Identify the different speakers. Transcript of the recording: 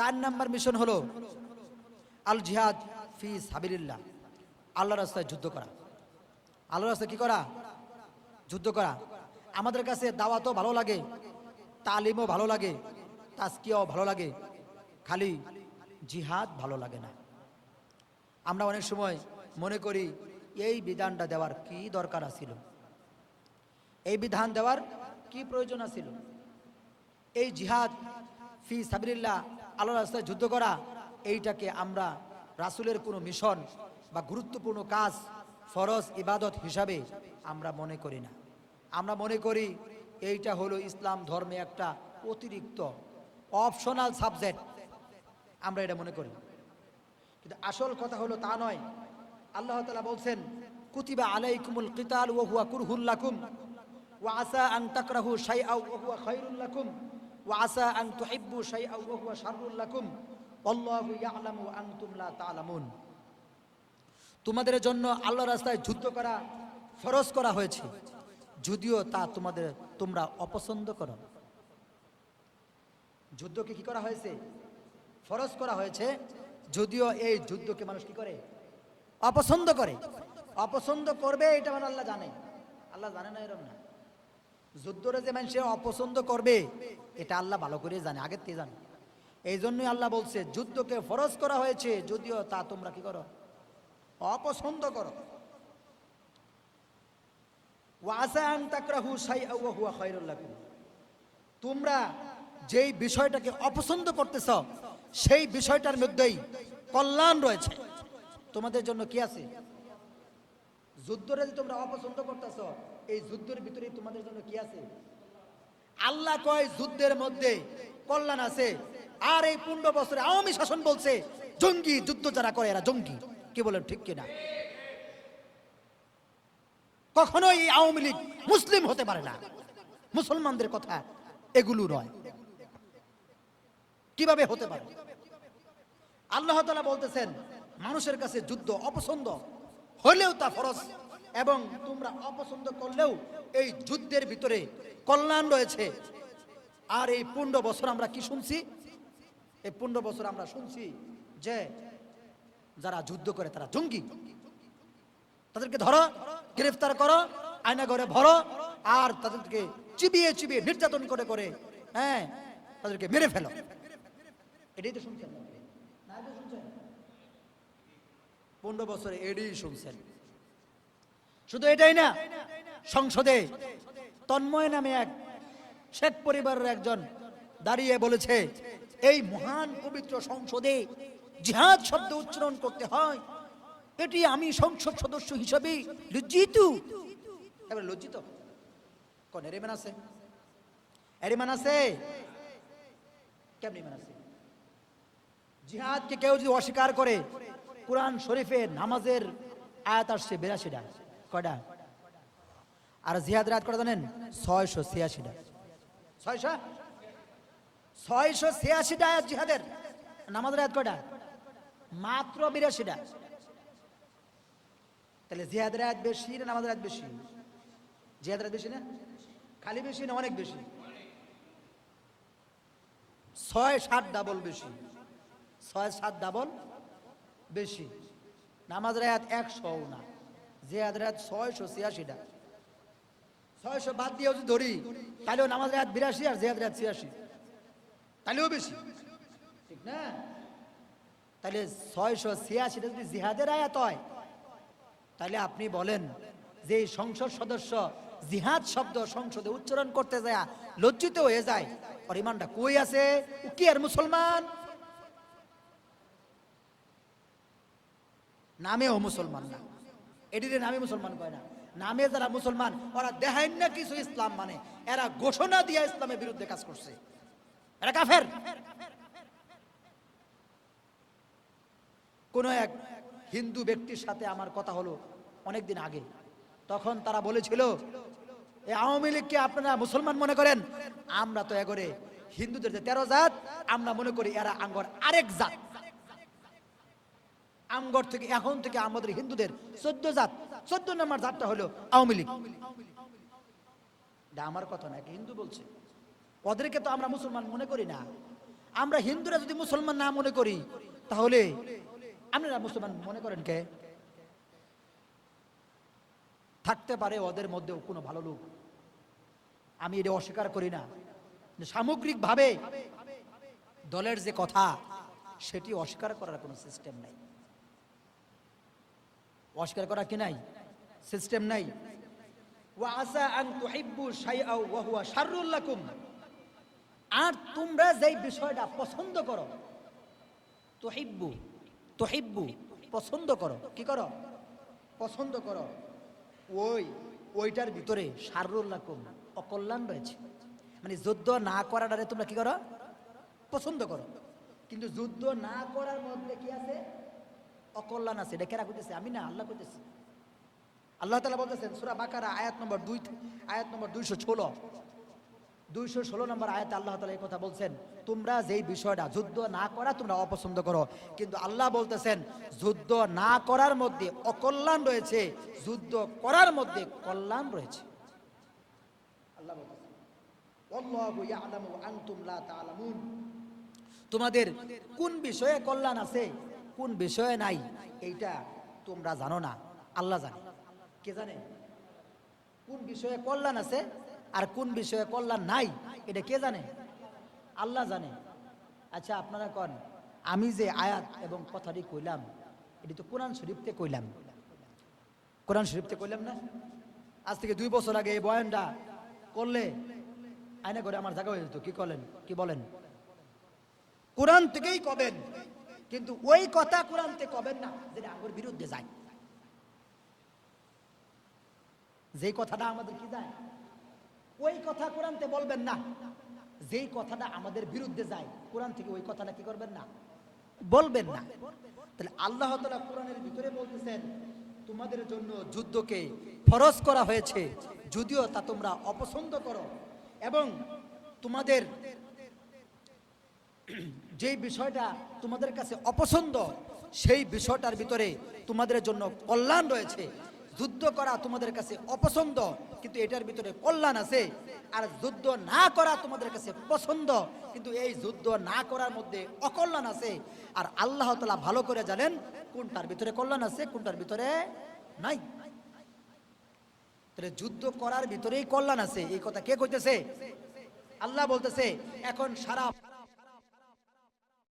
Speaker 1: চার number mission হলো আল জিহাদ ফি সাবিরিল্লাহ আল্লাহ রাস্তায় যুদ্ধ করা। আল্লাহ রাস্তায় কি করা? যুদ্ধ করা। আমাদের কাছে দাওয়াতও ভালো লাগে, তালিমও ভালো লাগে তাস্কিয়াও ভালো লাগে। খালি জিহাদ ভালো লাগে না। আমরা অনেক সময় মনে করি, এই বিধানটা দেওয়ার কি দরকার আছিল? এই বিধান দেওয়ার কি প্রয়োজন আছিল? এই জিহাদ ফি সাবিরিল্লাহ আল্লাহ রাস্তায় যুদ্ধ করা, এইটাকে আমরা রাসুলের কোনো মিশন বা গুরুত্বপূর্ণ কাজ, ফরজ ইবাদত হিসাবে আমরা মনে করি না। আমরা মনে করি এইটা হলো ইসলাম ধর্মে একটা অতিরিক্ত অপশনাল সাবজেক্ট আমরা এটা মনে করি কিন্তু আসল কথা হলো তা নয়। আল্লাহ তালা বলছেন, কুতিবা আলাইকুমুল কিতাল ও হুয়া কুরহুল লাকুম, ওয়া আসা আন তাকরাহু শাইআ ওয়া হুয়া খায়রুল তোমাদের জন্য আল্লাহ রাস্তায় যুদ্ধ করা, ফরজ করা হয়েছে। যদিও তা তোমাদের, তোমরা অপছন্দ করো। যুদ্ধকে কি করা হয়েছে? ফরজ করা হয়েছে। যদিও এই যুদ্ধকে মানুষ কি করে? অপছন্দ করে। অপছন্দ করবে এটা মানে আল্লাহ জানে। আল্লাহ জানে না এরকম না। যুদ্ধরে যে মানুষ অপছন্দ করবে এটা আল্লাহ ভালো করে জানে, আগের থেকে জানে। এই জন্যই আল্লাহ বলছে, যুদ্ধকে ফরজ করা হয়েছে, যদিও তা তোমরা কি করো? অপছন্দ করো। তোমরা যেই বিষয়টাকে অপছন্দ করতেছ, সেই বিষয়টার মধ্যেই কল্যাণ রয়েছে। তোমাদের জন্য কি আছে? যুদ্ধরে যে তোমরা অপছন্দ করতেছ, এই যুদ্ধের ভিতরে তোমাদের জন্য কি আছে? আল্লাহ কয়, যুদ্ধের মধ্যে কল্যাণ আছে। আর এই পনেরো বছরে আওয়ামী শাসন বলছে, জঙ্গি যুদ্ধ যারা করে এরা জঙ্গি। কি বলেন, ঠিক কিনা? কখনোই এই আওয়ামী লীগ মুসলিম হতে পারে না। মুসলমানদের কথা এগুলো নয়। কীভাবে হতে পারে? আল্লাহ তালা বলতেছেন, মানুষের কাছে যুদ্ধ অপছন্দ, হলেও তা ফরজ। এবং তোমরা অপছন্দ করলেও এই যুদ্ধের ভিতরে কল্যাণ রয়েছে। আর এই পনেরো বছর আমরা কি শুনছি? এই পনেরো বছর আমরা শুনছি যে যারা যুদ্ধ করে তারা জঙ্গি। তাদেরকে ধরো, গ্রেফতার করো আয়না ঘরে ভরো, আর তাদেরকে চিবিয়ে চিবিয়ে নির্যাতন করে করে হ্যাঁ তাদেরকে মেরে ফেলো। এটাই তো শুনছেন। পনেরো বছরে এটাই শুনছেন। শুধু এটাই না, সংসদে তন্ময় নামে এক শেখ পরিবারের একজন দাঁড়িয়ে বলেছে, এই মহান পবিত্র সংসদে জিহাদ শব্দ উচ্চারণ করতে হয়। এটি আমি সংসদ সদস্য হিসাবে লজ্জিত। এবার লজ্জিত। কোন এর ইমান আছে? এর ইমান আছে আছে? জিহাদকে কেউ যদি অস্বীকার করে, কোরআন শরীফে নামাজের আয়াত আসছে বিরাশিটা। কয়টা? আর জিহাদের আয়াত কটা জানেন? ছয়শো ছিয়াশিটা। ছয়শো? ছয়শো ছিয়াশিটা জিহাদের। নামাজের আয়াত কয়টা? মাত্র বিরাশিটা। তাহলে জিহাদের আয়াত বেশি না নামাজের আয়াত বেশি? জিহাদের আয়াত বেশি না? খালি বেশি না অনেক বেশি? ছয় সাত ডাবল বেশি। ছয় সাত ডাবল বেশি। নামাজের আয়াত একশো না। জিহাদের আয়াত ছয়শো ছিয়াশিটা। ছয়শো বাদ দিয়ে যদি ধরি তাহলেও নামাজের আয়াত বিরাশি আর জিহাদের আয়াত ছিয়াশি। তাহলেও বেশি। ঠিক না? তাহলে ছয়শো ছিয়াশিটা যদি জিহাদের আয়াত হয় তাহলে আপনি বলেন যে সংসদ সদস্য জিহাদ শব্দ সংসদে উচ্চারণ করতে যায়, লজ্জিত হয়ে যায়। ওর ইমানটা কই আছে? কি আর মুসলমান? নামেও মুসলমান না। এটিতে নামে মুসলমান কয় না। নামে যারা মুসলমান, ওরা দেখায় না কিছু ইসলাম মানে। এরা ঘোষণা দিয়ে ইসলামের বিরুদ্ধে কাজ করছে। এরা কাফের। কোন এক হিন্দু ব্যক্তির সাথে আমার কথা হলো অনেকদিন আগে। তখন তারা বলেছিল এই আওয়ামী লীগকে আপনারা মুসলমান মনে করেন? আমরা তো এগরে। হিন্দুদের যে তেরো জাত, আমরা মনে করি এরা আঙ্গর আরেক জাত। আমগর থেকে, এখন থেকে আমাদের হিন্দুদের চোদ্দ জাত, চোদ্দ নম্বর জাতটা হলো আওয়ামী লীগ। এটা আমার কথা না হিন্দু বলছে। ওদেরকে তো আমরা মুসলমান মনে করি না। আমরা হিন্দুরা যদি মুসলমান না মনে করি, তাহলে আপনারা মুসলমান মনে করেন কে? থাকতে পারে ওদের মধ্যেও কোনো ভালো লোক। আমি এটা অস্বীকার করি না। সামগ্রিকভাবে দলের যে কথা, সেটি অস্বীকার করার কোনো সিস্টেম নাই। অস্বীকার করা কি নাই? সিস্টেম নাই। আর তোমরা যেই বিষয়টা পছন্দ করো, তুহিব্বু তুহিব্বু, পছন্দ করো। কি করো? পছন্দ করো। ওই, ওইটার ভিতরে শাররুল লাকুম, অকল্যাণ রয়েছে। মানে যুদ্ধ না করাটারে তোমরা কি করো? পছন্দ করো। কিন্তু যুদ্ধ না করার মধ্যে কি আছে? অকল্যাণ আছে, এটা কেরা করতেছে আমি না, আল্লাহ করতেছি আল্লাহ তালা বলতেছেন, সুরা বাকারা, আয়াত নম্বর দুই, আয়াত নম্বর দুইশো ষোলো। দুইশো ষোলো নম্বর আয়াতে আল্লাহ তালা এই কথা বলছেন, তোমরা যেই বিষয়টা যুদ্ধ না করা, তোমরা অপছন্দ করো। কিন্তু আল্লাহ বলতেছেন, যুদ্ধ না করার মধ্যে অকল্যাণ রয়েছে, যুদ্ধ করার মধ্যে কল্যাণ রয়েছে। তোমাদের কোন বিষয়ে কল্যাণ আছে? কোন বিষয়ে নাই, এইটা তোমরা জানো না। আল্লাহ জানে। কে জানে? কোন বিষয়ে কল্যাণ আছে আর কোন বিষয়ে কল্যাণ নাই, এটা কে জানে? আল্লাহ জানে। আচ্ছা আপনারা কন, আমি যে আয়াত এবং কথাটি কইলাম, এটি তো কোরআন শরীফতে কইলাম। কোরআন শরীফতে কইলাম না? আজ থেকে দুই বছর আগে এই বয়ানটা করলে আয়না করে আমার জায়গা হয়ে যেত। কি করলেন? কি বলেন? কোরআন থেকেই কবেন? কিন্তু ওই কথা কোরআন থেকে কবেন না যেটা আমার বিরুদ্ধে যায়। যেই কথাটা আমাদের কি যায়? ওই কথা কোরআনতে বলবেন না। যেই কথাটা আমাদের বিরুদ্ধে যায়, কোরআন থেকে ওই কথাটা কি করবেন না? বলবেন না। তাহলে আল্লাহ তালা কোরআনের ভিতরে বলতেছেন, তোমাদের জন্য যুদ্ধকে ফরজ করা হয়েছে, যদিও তা তোমরা অপছন্দ করো এবং তোমাদের যেই বিষয়টা তোমাদের কাছে অপছন্দ, সেই বিষয়টার ভিতরে তোমাদের জন্য কল্যাণ রয়েছে। যুদ্ধ করা তোমাদের কাছে অপছন্দ, কিন্তু এটার ভিতরে কল্যাণ আছে। আর যুদ্ধ না করা তোমাদের কাছে পছন্দ, কিন্তু এই যুদ্ধ না করার মধ্যে অকল্যাণ আছে। আর আল্লাহ তালা ভালো করে জানেন কোনটার ভিতরে কল্যাণ আছে, কোনটার ভিতরে নাই। তাহলে যুদ্ধ করার ভিতরেই কল্যাণ আছে। এই কথা কে কইতেছে? আল্লাহ বলতেছে, এখন সারা